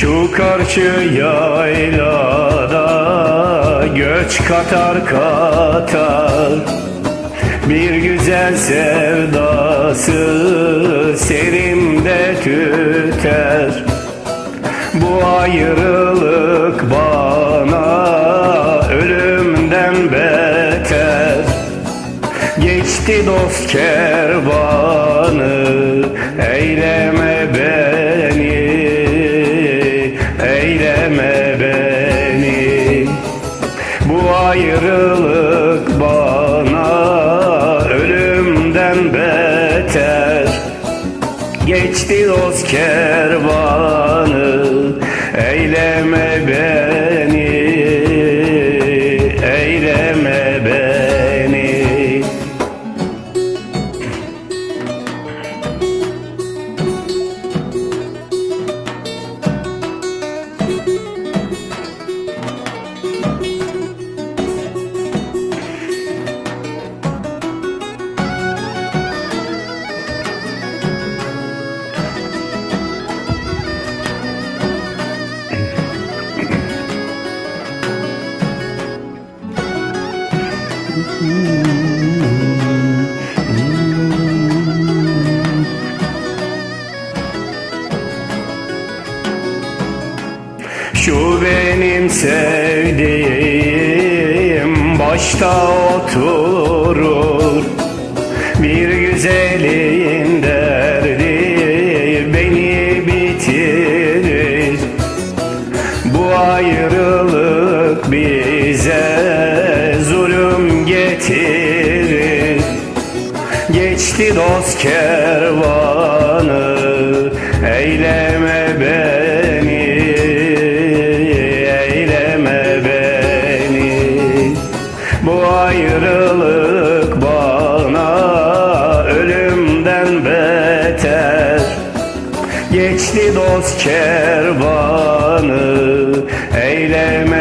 Şu karşı yaylada göç katar katar. Bir güzel sevdası serimde tüter. Bu ayrılık bana ölümden beter. Geçti dost kervanı Eyleme beni ayrılık bana Ölümden beter. Geçti dost kervanı Eyleme beni Şu benim sevdiğim başta oturur. Bir güzelin Geçti dost kervanı Eyleme beni Eyleme beni. Bu ayrılık bana Ölümden beter. Geçti dost kervanı Eyleme